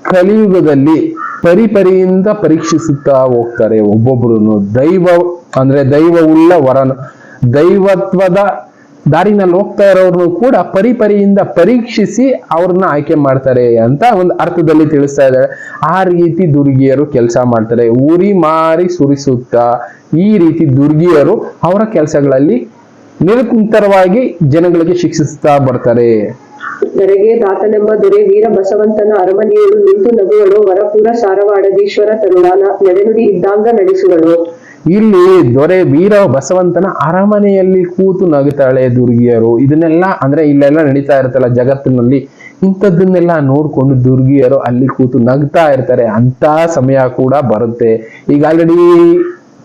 ಕಲಿಯುಗದಲ್ಲಿ ಪರಿಪರಿಯಿಂದ ಪರೀಕ್ಷಿಸುತ್ತಾ ಹೋಗ್ತಾರೆ ಒಬ್ಬೊಬ್ರು ದೈವ ಅಂದ್ರೆ ದೈವವುಳ್ಳ ವರನ. ದೈವತ್ವದ ದಾರಿನಲ್ಲಿ ಹೋಗ್ತಾ ಇರೋರ್ನು ಕೂಡ ಪರಿಪರಿಯಿಂದ ಪರೀಕ್ಷಿಸಿ ಅವ್ರನ್ನ ಆಯ್ಕೆ ಮಾಡ್ತಾರೆ ಅಂತ ಒಂದು ಅರ್ಥದಲ್ಲಿ ತಿಳಿಸ್ತಾ ಇದ್ದಾರೆ. ಆ ರೀತಿ ದುರ್ಗಿಯರು ಕೆಲಸ ಮಾಡ್ತಾರೆ. ಉರಿ ಮಾರಿ ಸುರಿಸುತ್ತಾ ಈ ರೀತಿ ದುರ್ಗಿಯರು ಅವರ ಕೆಲಸಗಳಲ್ಲಿ ನಿರಂತರವಾಗಿ ಜನಗಳಿಗೆ ಶಿಕ್ಷಿಸ್ತಾ ಬರ್ತಾರೆ. ದರೆಗೆ ದಾತನೆಂಬ ದೊರೆ ವೀರ ಬಸವಂತನ ಅರಮನೆಯಳು ನಿಂತು ನಗುವಳು, ವರಪುರ ಸಾರವಾಡದೀಶ್ವರ ತರುಣಾನ ನಡೆನುಡಿ ಇದ್ದಾಂಗ ನಡೆಸುವಳು. ಇಲ್ಲಿ ದೊರೆ ವೀರ ಬಸವಂತನ ಅರಮನೆಯಲ್ಲಿ ಕೂತು ನಗುತ್ತಾಳೆ ದುರ್ಗಿಯರು. ಇದನ್ನೆಲ್ಲ ಅಂದ್ರೆ ಇಲ್ಲೆಲ್ಲ ನಡೀತಾ ಇರ್ತಲ್ಲ ಜಗತ್ತಿನಲ್ಲಿ, ಇಂಥದ್ದನ್ನೆಲ್ಲ ನೋಡ್ಕೊಂಡು ದುರ್ಗಿಯರು ಅಲ್ಲಿ ಕೂತು ನಗ್ತಾ ಇರ್ತಾರೆ. ಅಂತ ಸಮಯ ಕೂಡ ಬರುತ್ತೆ. ಈಗ ಆಲ್ರೆಡಿ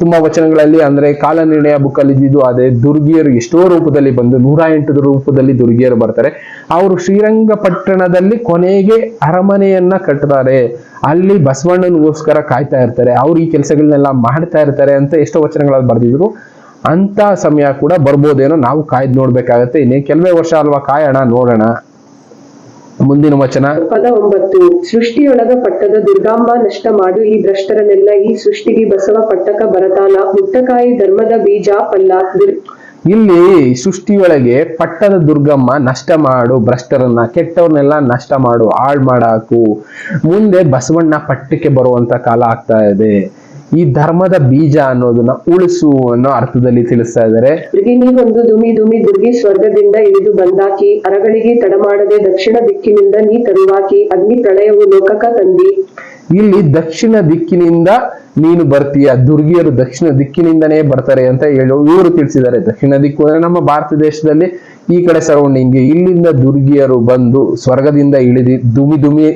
ತುಂಬಾ ವಚನಗಳಲ್ಲಿ, ಅಂದ್ರೆ ಕಾಲ ನಿರ್ಣಯ ಬುಕ್ ಅಲ್ಲಿ ಇದ್ದಿದ್ದು ಅದೇ ದುರ್ಗಿಯರು ಎಷ್ಟೋ ರೂಪದಲ್ಲಿ ಬಂದು, ನೂರ ಎಂಟು ರೂಪದಲ್ಲಿ ದುರ್ಗಿಯರು ಬರ್ತಾರೆ. ಅವರು ಶ್ರೀರಂಗಪಟ್ಟಣದಲ್ಲಿ ಕೊನೆಗೆ ಅರಮನೆಯನ್ನ ಕಟ್ಟುತ್ತಾರೆ ಅಲ್ಲಿ ಬಸವಣ್ಣನಿಗೋಸ್ಕರ ಕಾಯ್ತಾ ಇರ್ತಾರೆ. ಅವ್ರು ಈ ಕೆಲಸಗಳನ್ನೆಲ್ಲ ಮಾಡ್ತಾ ಇರ್ತಾರೆ ಅಂತ ಎಷ್ಟೋ ವಚನಗಳಲ್ಲಿ ಬರ್ದಿದ್ರು. ಅಂತ ಸಮಯ ಕೂಡ ಬರ್ಬೋದೇನೋ ನಾವು ಕಾಯ್ದು ನೋಡ್ಬೇಕಾಗತ್ತೆ. ಇನ್ನೇ ಕೆಲವೇ ವರ್ಷ ಅಲ್ವಾ ಕಾಯೋಣ, ನೋಡೋಣ. ಮುಂದಿನ ವಚನ. ಪದ ಒಂಬತ್ತು ಸೃಷ್ಟಿಯೊಳಗ ಪಟ್ಟದ ದುರ್ಗಾಂಬ ನಷ್ಟ ಮಾಡು ಈ ಭ್ರಷ್ಟರನ್ನೆಲ್ಲ ಈ ಸೃಷ್ಟಿಗೆ ಬಸವ ಪಟ್ಟಕ ಬರತಾನ ಮುಟ್ಟಕಾಯಿ ಧರ್ಮದ ಬೀಜ ಪಲ್ಲ ಇಲ್ಲಿ ಸೃಷ್ಟಿಯೊಳಗೆ ಪಟ್ಟದ ದುರ್ಗಮ್ಮ ನಷ್ಟ ಮಾಡು ಭ್ರಷ್ಟರನ್ನ ಕೆಟ್ಟವ್ರನ್ನೆಲ್ಲ ನಷ್ಟ ಮಾಡು ಹಾಳ್ ಮಾಡಾಕು ಮುಂದೆ ಬಸವಣ್ಣ ಪಟ್ಟಕ್ಕೆ ಬರುವಂತ ಕಾಲ ಆಗ್ತಾ ಇದೆ. ಈ ಧರ್ಮದ ಬೀಜ ಅನ್ನೋದನ್ನ ಉಳಿಸು ಅನ್ನೋ ಅರ್ಥದಲ್ಲಿ ತಿಳಿಸ್ತಾ ಇದ್ದಾರೆ. ಒಂದು ದುಮಿ ದುಮಿ ದುರ್ಗಿ ಸ್ವರ್ಗದಿಂದ ಇಳಿದು ಬಂದಾಕಿ ಅರಗಳಿಗೆ ತಡಮಾಡದೆ ದಕ್ಷಿಣ ದಿಕ್ಕಿನಿಂದ ನೀ ತರುವಾಕಿ ಅಗ್ನಿ ಪ್ರಳಯವು ಲೋಕಕ ತಂದಿ. ಇಲ್ಲಿ ದಕ್ಷಿಣ ದಿಕ್ಕಿನಿಂದ ನೀನು ಬರ್ತೀಯ ದುರ್ಗಿಯರು ದಕ್ಷಿಣ ದಿಕ್ಕಿನಿಂದನೇ ಬರ್ತಾರೆ ಅಂತ ಹೇಳು ಇವರು ತಿಳಿಸಿದ್ದಾರೆ. ದಕ್ಷಿಣ ದಿಕ್ಕು ಅಂದ್ರೆ ನಮ್ಮ ಭಾರತ ದೇಶದಲ್ಲಿ ಈ ಕಡೆ ಸರೌಂಡಿಂಗ್ ಇಲ್ಲಿಂದ ದುರ್ಗಿಯರು ಬಂದು ಸ್ವರ್ಗದಿಂದ ಇಳಿದಿ ದುಮಿ ದುಮಿ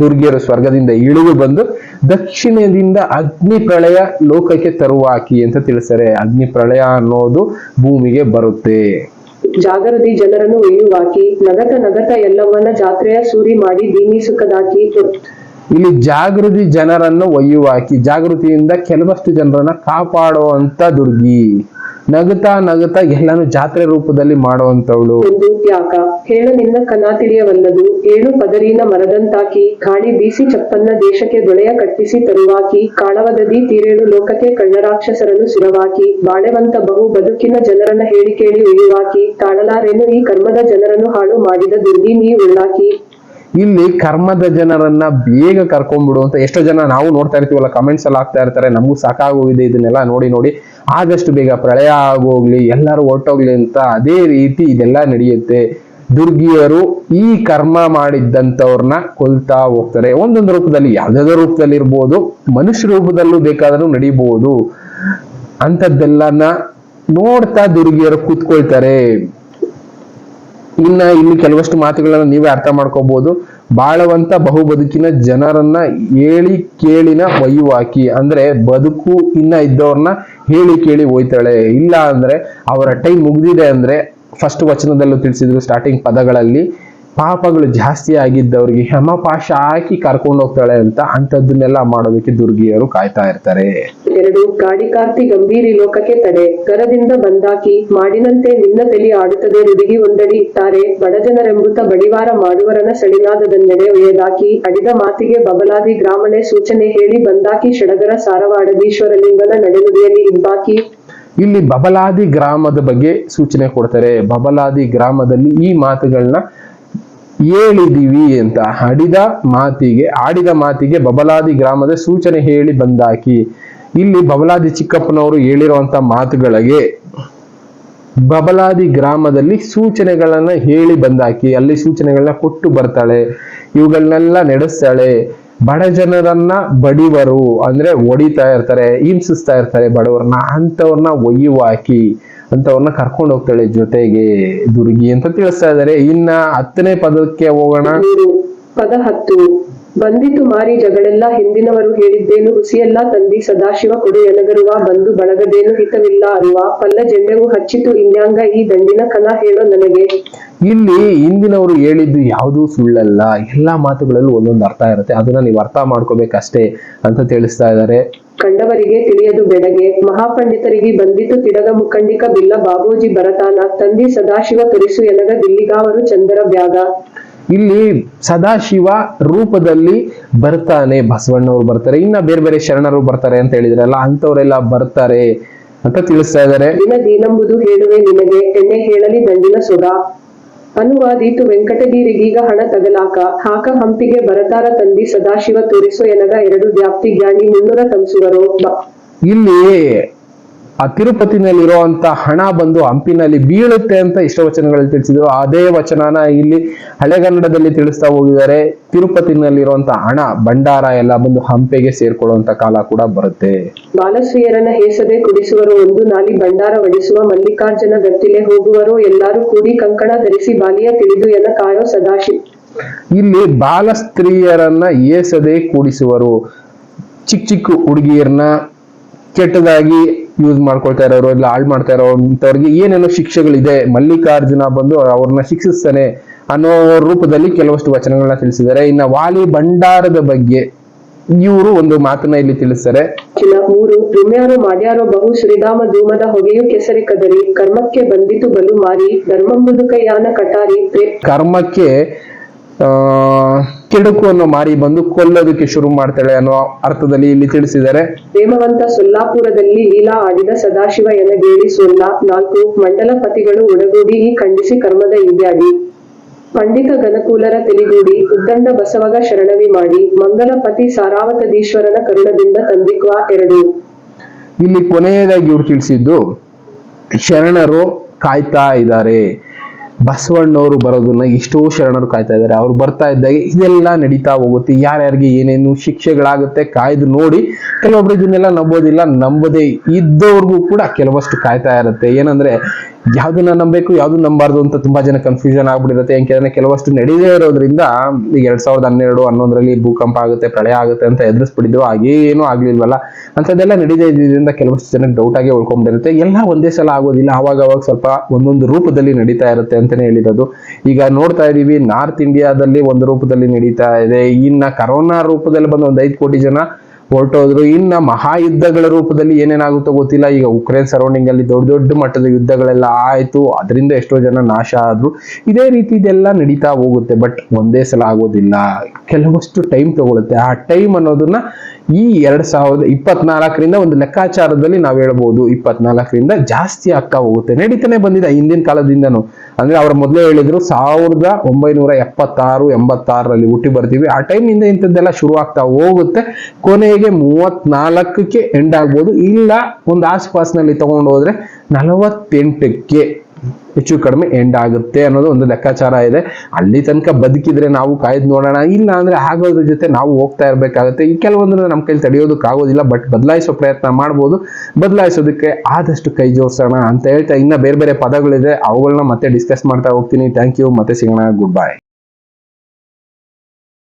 ದುರ್ಗಿಯರು ಸ್ವರ್ಗದಿಂದ ಇಳಿದು ಬಂದು ದಕ್ಷಿಣದಿಂದ ಅಗ್ನಿ ಪ್ರಳಯ ಲೋಕಕ್ಕೆ ತರುವಾಕಿ ಅಂತ ತಿಳಿಸ್ತಾರೆ. ಅಗ್ನಿ ಪ್ರಳಯ ಅನ್ನೋದು ಭೂಮಿಗೆ ಬರುತ್ತೆ. ಜಾಗರದಿ ಜನರನ್ನು ಒಯ್ಯುವಾಕಿ ನಗತ ನಗತ ಎಲ್ಲವನ್ನ ಜಾತ್ರೆಯ ಸೂರಿ ಮಾಡಿ ದೀನಿ ಸುಖದಾಕಿ ಇಲ್ಲಿ ಜಾಗೃತಿ ಜನರನ್ನು ಒಯ್ಯುವಾಕಿ ಜಾಗೃತಿಯಿಂದ ಕೆಲವಷ್ಟು ಜನರನ್ನ ಕಾಪಾಡುವಂತ ದುರ್ಗಿ. ನಗುತ್ತಾ ನಗುತ್ತಾ ಎಲ್ಲಾನು ಜಾತ್ರೆ ರೂಪದಲ್ಲಿ ಮಾಡುವಂತವಳು. ಒಂದು ತ್ಯಾಕ ಹೇಳ ನಿನ್ನ ಕನಾ ತಿಳಿಯವಲ್ಲದು ಏಳು ಪದರಿನ ಮರದಂತಾಕಿ, ಗಾಳಿ ಬೀಸಿ ಚಪ್ಪನ್ನ ದೇಶಕ್ಕೆ ದೊಳೆಯ ಕಟ್ಟಿಸಿ ತರುವಾಕಿ, ಕಾಳವದದಿ ತೀರೇಳು ಲೋಕಕ್ಕೆ ಕಳ್ಳರಾಕ್ಷಸರನ್ನು ಸುರವಾಕಿ, ಬಾಳೆವಂತ ಬಹು ಬದುಕಿನ ಜನರನ್ನ ಹೇಳಿ ಕೇಳಿ ಉಳಿಯುವಾಕಿ, ತಾಳಲಾರೆನು ಈ ಕರ್ಮದ ಜನರನ್ನು ಹಾಳು ಮಾಡಿದ ದುರ್ಗಿ ನೀ ಉಳ್ಳಾಕಿ. ಇಲ್ಲಿ ಕರ್ಮದ ಜನರನ್ನ ಬೇಗ ಕರ್ಕೊಂಡ್ಬಿಡು ಅಂತ ಎಷ್ಟೋ ಜನ ನಾವು ನೋಡ್ತಾ ಇರ್ತೀವಲ್ಲ ಕಮೆಂಟ್ಸ್ ಎಲ್ಲ ಆಗ್ತಾ ಇರ್ತಾರೆ, ನಮಗೂ ಸಾಕಾಗೋಗಿದೆ ಇದನ್ನೆಲ್ಲ ನೋಡಿ ನೋಡಿ. ಆದಷ್ಟು ಬೇಗ ಪ್ರಳಯ ಆಗೋಗ್ಲಿ, ಎಲ್ಲರೂ ಹೊರಟೋಗ್ಲಿ ಅಂತ ಅದೇ ರೀತಿ ಇದೆಲ್ಲ ನಡೆಯುತ್ತೆ. ದುರ್ಗಿಯರು ಈ ಕರ್ಮ ಮಾಡಿದ್ದಂಥವ್ರನ್ನ ಕೊಲ್ತಾ ಹೋಗ್ತಾರೆ. ಒಂದೊಂದು ರೂಪದಲ್ಲಿ ಯಾವ್ದಾವ್ದೋ ರೂಪದಲ್ಲಿ ಇರ್ಬೋದು, ಮನುಷ್ಯ ರೂಪದಲ್ಲೂ ಬೇಕಾದರೂ ನಡೀಬಹುದು ಅಂಥದ್ದೆಲ್ಲನ ನೋಡ್ತಾ ದುರ್ಗಿಯರು ಕೂತ್ಕೊಳ್ತಾರೆ. ಇನ್ನ ಇಲ್ಲಿ ಕೆಲವಷ್ಟು ಮಾತುಗಳನ್ನ ನೀವೇ ಅರ್ಥ ಮಾಡ್ಕೋಬಹುದು ಬಾಳವಂತ ಬಹು ಬದುಕಿನ ಜನರನ್ನ ಹೇಳಿ ಕೇಳಿನ ಒಯ್ಯುವಾಕಿ ಅಂದ್ರೆ ಬದುಕು ಇನ್ನ ಇದ್ದವ್ರನ್ನ ಹೇಳಿ ಕೇಳಿ ಒಯ್ತಾಳೆ ಇಲ್ಲ ಅಂದ್ರೆ ಅವರ ಟೈಮ್ ಮುಗ್ದಿದೆ ಅಂದ್ರೆ ಫಸ್ಟ್ ವಚನದಲ್ಲೂ ತಿಳಿಸಿದ್ರು ಸ್ಟಾರ್ಟಿಂಗ್ ಪದಗಳಲ್ಲಿ. ಪಾಪಗಳು ಜಾಸ್ತಿ ಆಗಿದ್ದವ್ರಿಗೆ ಹೆಮಪಾಶ ಹಾಕಿ ಕರ್ಕೊಂಡು ಹೋಗ್ತಾಳೆ ಅಂತ ಅಂಥದ್ದನ್ನೆಲ್ಲ ಮಾಡೋದಕ್ಕೆ ದುರ್ಗಿಯರು ಕಾಯ್ತಾ ಇರ್ತಾರೆ. ಎರಡು ಕಾಡಿ ಕಾರ್ತಿ ಗಂಭೀರಿ ಲೋಕಕ್ಕೆ ತಡೆ. ಕರದಿಂದ ಬಂದಾಕಿ ಮಾಡಿನಂತೆ ನಿನ್ನ ತಲಿ ಆಡುತ್ತದೆ ರುಡುಗಿ ಒಂದಡಿ ಇಟ್ಟಾರೆ. ಬಡಜನರೆಂಬುತ ಬಡಿವಾರ ಮಾಡುವರನ ಸಳಿನಾದದನ್ನೆಡೆ ಒಯ್ಯದಾಕಿ ಅಡಿದ ಮಾತಿಗೆ ಬಬಲಾದಿ ಗ್ರಾಮಣೆ ಸೂಚನೆ ಹೇಳಿ ಬಂದಾಕಿ ಷಡಗರ ಸಾರವಾಡದೀಶ್ವರಲಿಂಗನ ನಡೆನುಡಿಯಲ್ಲಿ ಇಬ್ಬಾಕಿ. ಇಲ್ಲಿ ಬಬಲಾದಿ ಗ್ರಾಮದ ಬಗ್ಗೆ ಸೂಚನೆ ಕೊಡ್ತಾರೆ. ಬಬಲಾದಿ ಗ್ರಾಮದಲ್ಲಿ ಈ ಮಾತುಗಳನ್ನ ಹೇಳಿದೀವಿ ಅಂತ ಹಡಿದ ಮಾತಿಗೆ, ಆಡಿದ ಮಾತಿಗೆ ಬಬಲಾದಿ ಗ್ರಾಮದ ಸೂಚನೆ ಹೇಳಿ ಬಂದಾಕಿ. ಇಲ್ಲಿ ಬಬಲಾದಿ ಚಿಕ್ಕಪ್ಪನವರು ಹೇಳಿರುವಂತ ಮಾತುಗಳಿಗೆ ಬಬಲಾದಿ ಗ್ರಾಮದಲ್ಲಿ ಸೂಚನೆಗಳನ್ನ ಹೇಳಿ ಬಂದಾಕಿ. ಅಲ್ಲಿ ಸೂಚನೆಗಳನ್ನ ಕೊಟ್ಟು ಬರ್ತಾಳೆ, ಇವುಗಳನ್ನೆಲ್ಲ ನಡೆಸ್ತಾಳೆ. ಬಡ ಜನರನ್ನ ಬಡಿವರು ಅಂದ್ರೆ ಹೊಡಿತಾ ಇರ್ತಾರೆ, ಹಿಂಸಿಸ್ತಾ ಇರ್ತಾರೆ ಬಡವರನ್ನ. ಅಂತವ್ರನ್ನ ಒಯ್ಯುವ ಹಾಕಿ. ಅಂತವ್ರನ್ನ ಕರ್ಕೊಂಡು ಹೋಗ್ತಾಳೆ ಜೊತೆಗೆ ದುರ್ಗಿ ಅಂತ ತಿಳಿಸ್ತಾ ಇದ್ದಾರೆ ಇನ್ನ ಹತ್ತನೇ ಪದಕ್ಕೆ ಹೋಗೋಣ. ಪದ ಹತ್ತು. ಬಂದಿತು ಮಾರಿ ಜಗಳೆಲ್ಲ ಹಿಂದಿನವರು ಹೇಳಿದ್ದೇನು ಹುಸಿಯೆಲ್ಲ ತಂದಿ ಸದಾಶಿವ ಕೊಡು ಎನಗರುವ ಬಂದು ಬಳಗದೇನು ಹಿತವಿಲ್ಲ ಅರುವ ಪಲ್ಲ ಜೆಂಡೆವು ಹಚ್ಚಿತು ಇನ್ಯಾಂಗ ಈ ದಂಡಿನ ಕನ ಹೇಳೋ ನನಗೆ. ಇಲ್ಲಿ ಹಿಂದಿನವರು ಹೇಳಿದ್ದು ಯಾವುದೂ ಸುಳ್ಳಲ್ಲ. ಎಲ್ಲಾ ಮಾತುಗಳಲ್ಲೂ ಒಂದೊಂದು ಅರ್ಥ ಇರುತ್ತೆ. ಅದನ್ನ ನೀವು ಅರ್ಥ ಮಾಡ್ಕೋಬೇಕಷ್ಟೇ ಅಂತ ತಿಳಿಸ್ತಾ ಇದ್ದಾರೆ. ಕಂಡವರಿಗೆ ತಿಳಿಯದು ಬೆಡಗೆ. ಮಹಾಪಂಡಿತರಿಗೆ ಬಂದಿತು ತಿಡಗ ಮುಖಂಡಿಕ ಬಿಲ್ಲ. ಬಾಬೂಜಿ ಬರತಾನ ತಂದಿ ಸದಾಶಿವ ತರಿಸು ಎನಗ ದಿಲ್ಲಿಗಾವರು ಚಂದರ ಬ್ಯಾಗ. ಇಲ್ಲಿ ಸದಾಶಿವ ರೂಪದಲ್ಲಿ ಬರ್ತಾನೆ. ಬಸವಣ್ಣವ್ರು ಬರ್ತಾರೆ. ಇನ್ನ ಬೇರೆ ಬೇರೆ ಶರಣರು ಬರ್ತಾರೆ ಅಂತ ಹೇಳಿದ್ರಲ್ಲ ಅಂತವರೆಲ್ಲ ಬರ್ತಾರೆ ಅಂತ ತಿಳಿಸ್ತಾ ಇದ್ದಾರೆ. ದಿನ ದೀನಂಬುದು ಹೇಳುವೆ ನಿನಗೆ ಎಣ್ಣೆ ಹೇಳಲಿ ದಂಡಿನ ಸುಧಾ. ಅನುವಾದೀತು ವೆಂಕಟಗಿರಿಗೀಗ ಹಣ ತಗಲಾಕ. ಹಾಕ ಹಂಪಿಗೆ ಬರತಾರ ತಂದಿ ಸದಾಶಿವ ತೋರಿಸೋ ಎನಗ ಎರಡು ವ್ಯಾಪ್ತಿ ಜ್ಞಾನಿ ಮುನ್ನೂರ ತಂಸುವರು ಇಲ್ಲಿ ಆ ತಿರುಪತಿನಲ್ಲಿರುವಂತ ಹಣ ಬಂದು ಹಂಪಿನಲ್ಲಿ ಬೀಳುತ್ತೆ ಅಂತ ಇಷ್ಟ ವಚನಗಳಲ್ಲಿ ತಿಳಿಸಿದ್ರು ಅದೇ ವಚನನ ಇಲ್ಲಿ ಹಳೆಗನ್ನಡದಲ್ಲಿ ತಿಳಿಸ್ತಾ ಹೋಗಿದ್ದಾರೆ. ತಿರುಪತಿನಲ್ಲಿರುವಂತ ಹಣ ಭಂಡಾರ ಎಲ್ಲ ಬಂದು ಹಂಪೆಗೆ ಸೇರ್ಕೊಳ್ಳುವಂತ ಕಾಲ ಕೂಡ ಬರುತ್ತೆ. ಬಾಲಶ್ರೀಯರನ್ನ ಹೇಸದೆ ಕುಡಿಸುವರು ಒಂದು ನಾಲಿ ಭಂಡಾರ ವಡಿಸುವ ಮಲ್ಲಿಕಾರ್ಜುನ ಗತ್ತಿಲೆ ಹೋಗುವರು ಎಲ್ಲರೂ ಕೂಡಿ ಕಂಕಣ ಧರಿಸಿ ಬಾಲಿಯ ತಿಳಿದು ಎಲ್ಲ ಕಾಯೋ ಸದಾಶಿ. ಇಲ್ಲಿ ಬಾಲ ಸ್ತ್ರೀಯರನ್ನ ಏಸದೆ ಕೂಡಿಸುವರು. ಚಿಕ್ಕ ಚಿಕ್ಕ ಹುಡುಗಿಯರನ್ನ ಕೆಟ್ಟದಾಗಿ ಯೂಸ್ ಮಾಡ್ಕೊಳ್ತಾ ಇರೋರು ಇಲ್ಲ ಹಾಳು ಮಾಡ್ತಾ ಇರೋ ಅಂತವ್ರಿಗೆ ಏನೇನೋ ಶಿಕ್ಷೆಗಳಿದೆ ಮಲ್ಲಿಕಾರ್ಜುನ ಬಂದು ಅವ್ರನ್ನ ಶಿಕ್ಷಿಸ್ತಾನೆ ಅನ್ನೋ ರೂಪದಲ್ಲಿ ಕೆಲವಷ್ಟು ವಚನಗಳನ್ನ ತಿಳಿಸಿದ್ದಾರೆ. ಇನ್ನ ವಾಲಿ ಭಂಡಾರದ ಬಗ್ಗೆ ಇವರು ಒಂದು ಮಾತನ್ನ ಇಲ್ಲಿ ತಿಳಿಸ್ತಾರೆ. ಕೆಲ ಮೂರು ಪುಣ್ಯಾರು ಮಾಡ್ಯಾರೋ ಬಹು ಶ್ರೀಧಾಮ ಧೂಮದ ಹೊಗೆಯು ಕೆಸರಿ ಕದರಿ ಕರ್ಮಕ್ಕೆ ಬಂದಿತು ಬಲು ಮಾರಿ ಧರ್ಮಂಬುದು ಕೈಯಾನ ಕಟಾರಿ ಕರ್ಮಕ್ಕೆ ಆ ಕೆಡುಕು ಅನ್ನು ಮಾರಿ ಬಂದು ಕೊಲ್ಲೋದಕ್ಕೆ ಶುರು ಮಾಡ್ತಾಳೆ ಅನ್ನೋ ಅರ್ಥದಲ್ಲಿ ಇಲ್ಲಿ ತಿಳಿಸಿದ್ದಾರೆ. ಹೇಮವಂತ ಸೊಲ್ಲಾಪುರದಲ್ಲಿ ಲೀಲಾ ಆಡಿದ ಸದಾಶಿವ ಎನಗೇಳಿ ಸೊಲ್ಲಾ ನಾಲ್ಕು ಮಂಡಲಪತಿಗಳು ಒಡಗೂಡಿ ಈ ಖಂಡಿಸಿ ಕರ್ಮದ ಇದ್ಯಾಡಿ ಪಂಡಿತ ಗನಕೂಲರ ತೆಲಿಗೂಡಿ ಉದ್ದಂಡ ಬಸವಗ ಶರಣವಿ ಮಾಡಿ ಮಂಗಲಪತಿ ಸಾರಾವತದೀಶ್ವರನ ಕರುಣದಿಂದ ತಂದಿಕ್ವ ಎರಡು. ಇಲ್ಲಿ ಕೊನೆಯದಾಗಿ ಇವ್ರು ತಿಳಿಸಿದ್ದು ಶರಣರು ಕಾಯ್ತಾ ಇದ್ದಾರೆ. ಬಸವಣ್ಣವರು ಬರೋದನ್ನ ಎಷ್ಟೋ ಶರಣರು ಕಾಯ್ತಾ ಇದ್ದಾರೆ. ಅವ್ರು ಬರ್ತಾ ಇದ್ದಾಗ ಇದೆಲ್ಲ ನಡೀತಾ ಹೋಗುತ್ತೆ. ಯಾರ್ಯಾರಿಗೆ ಏನೇನು ಶಿಕ್ಷೆಗಳಾಗುತ್ತೆ ಕಾಯ್ದು ನೋಡಿ ಕೆಲವೊಬ್ರು ಇದನ್ನೆಲ್ಲ ನಂಬೋದಿಲ್ಲ, ನಂಬದೇ ಇದ್ದವ್ರಿಗೂ ಕೂಡ ಕೆಲವಷ್ಟು ಕಾಯ್ತಾ ಇರುತ್ತೆ. ಏನಂದ್ರೆ ಯಾವ್ದನ್ನ ನಂಬಬೇಕು, ಯಾವ್ದು ನಂಬಾರ್ದು ಅಂತ ತುಂಬಾ ಜನ ಕನ್ಫ್ಯೂಷನ್ ಆಗ್ಬಿಟ್ಟಿರುತ್ತೆ. ಯಾಕೆಂದ್ರೆ ಕೆಲವಷ್ಟು ನಡೀದೇ ಇರೋದ್ರಿಂದ ಈಗ ಎರಡ್ ಸಾವಿರದ ಹನ್ನೆರಡು, ಹನ್ನೊಂದರಲ್ಲಿ ಭೂಕಂಪ ಆಗುತ್ತೆ, ಪ್ರಳಯ ಆಗುತ್ತೆ ಅಂತ ಎದುರಿಸ್ಬಿಟ್ಟಿದ್ರು. ಹಾಗೇನೂ ಆಗ್ಲಿಲ್ವಲ್ಲ? ಅಂಥದ್ದೆಲ್ಲ ನಡೀದೇ ಇದ್ದಿದ್ದರಿಂದ ಕೆಲವಷ್ಟು ಜನಕ್ಕೆ ಡೌಟ್ ಆಗಿ ಉಳ್ಕೊಂಡ್ಬಿಟ್ಟಿರುತ್ತೆ ಎಲ್ಲ ಒಂದೇ ಸಲ ಆಗೋದಿಲ್ಲ. ಅವಾಗ ಅವಾಗ ಸ್ವಲ್ಪ ಒಂದೊಂದು ರೂಪದಲ್ಲಿ ನಡೀತಾ ಇರುತ್ತೆ ಅಂತಾನೆ ಹೇಳಿರೋದು. ಈಗ ನೋಡ್ತಾ ಇದೀವಿ, ನಾರ್ತ್ ಇಂಡಿಯಾದಲ್ಲಿ ಒಂದು ರೂಪದಲ್ಲಿ ನಡೀತಾ ಇದೆ. ಇನ್ನ ಕರೋನಾ ರೂಪದಲ್ಲಿ ಬಂದ ಒಂದು ಐದು ಕೋಟಿ ಜನ ಹೊರಟೋದ್ರು. ಇನ್ನ ಮಹಾಯುದ್ಧಗಳ ರೂಪದಲ್ಲಿ ಏನೇನಾಗುತ್ತೋ ಗೊತ್ತಿಲ್ಲ. ಈಗ ಉಕ್ರೇನ್ ಸರೌಂಡಿಂಗ್ ಅಲ್ಲಿ ದೊಡ್ಡ ದೊಡ್ಡ ಮಟ್ಟದ ಯುದ್ಧಗಳೆಲ್ಲ ಆಯ್ತು. ಅದರಿಂದ ಎಷ್ಟೋ ಜನ ನಾಶ ಆದ್ರು. ಇದೇ ರೀತಿ ಇದೆಲ್ಲ ನಡೀತಾ ಹೋಗುತ್ತೆ. ಬಟ್ ಒಂದೇ ಸಲ ಆಗೋದಿಲ್ಲ. ಕೆಲವಷ್ಟು ಟೈಮ್ ತಗೊಳುತ್ತೆ. ಆ ಟೈಮ್ ಅನ್ನೋದನ್ನ ಈ ಎರಡ್ ಸಾವಿರದ ಇಪ್ಪತ್ನಾಲ್ಕರಿಂದ ಒಂದು ಲೆಕ್ಕಾಚಾರದಲ್ಲಿ ನಾವು ಹೇಳ್ಬೋದು ಇಪ್ಪತ್ನಾಲ್ಕರಿಂದ ಜಾಸ್ತಿ ಆಗ್ತಾ ಹೋಗುತ್ತೆ. ನಡೀತಾನೆ ಬಂದಿದೆ ಹಿಂದಿನ ಕಾಲದಿಂದನೂ. ಅಂದ್ರೆ ಅವ್ರ ಮೊದಲೇ ಹೇಳಿದ್ರು ಸಾವಿರದ ಒಂಬೈನೂರ ಎಪ್ಪತ್ತಾರು, ಎಂಬತ್ತಾರರಲ್ಲಿ ಹುಟ್ಟಿ ಬರ್ತೀವಿ. ಆ ಟೈಮ್ನಿಂದ ಇಂಥದ್ದೆಲ್ಲ ಶುರು ಆಗ್ತಾ ಹೋಗುತ್ತೆ. ಕೊನೆಗೆ ಮೂವತ್ನಾಲ್ಕಕ್ಕೆ ಎಂಡ್ ಆಗ್ಬೋದು. ಇಲ್ಲ, ಒಂದು ಆಸ್ಪಾಸ್ನಲ್ಲಿ ತಗೊಂಡು ಹೋದ್ರೆ ನಲವತ್ತೆಂಟಕ್ಕೆ ಹೆಚ್ಚು ಕಡಿಮೆ ಎಂಡ್ ಆಗುತ್ತೆ ಅನ್ನೋದು ಒಂದು ಲೆಕ್ಕಾಚಾರ ಇದೆ. ಅಲ್ಲಿ ತನಕ ಬದುಕಿದ್ರೆ ನಾವು ಕಾಯ್ದು ನೋಡೋಣ. ಇಲ್ಲ ಅಂದ್ರೆ ಆಗೋದ್ರ ಜೊತೆ ನಾವು ಹೋಗ್ತಾ ಇರಬೇಕಾಗುತ್ತೆ. ಈ ಕೆಲವೊಂದನ್ನ ನಮ್ಮ ಕೈಲಿ ತಡೆಯೋದಕ್ಕಾಗೋದಿಲ್ಲ ಬಟ್ ಬದಲಾಯಿಸೋ ಪ್ರಯತ್ನ ಮಾಡ್ಬೋದು. ಬದಲಾಯಿಸೋದಕ್ಕೆ ಆದಷ್ಟು ಕೈ ಜೋಡಿಸೋಣ ಅಂತ ಹೇಳ್ತಾ ಇನ್ನ ಬೇರೆ ಬೇರೆ ಪದಗಳಿದೆ. ಅವುಗಳನ್ನ ಮತ್ತೆ ಡಿಸ್ಕಸ್ ಮಾಡ್ತಾ ಹೋಗ್ತೀನಿ. ಥ್ಯಾಂಕ್ ಯು ಮತ್ತೆ ಸಿಗೋಣ. Good bye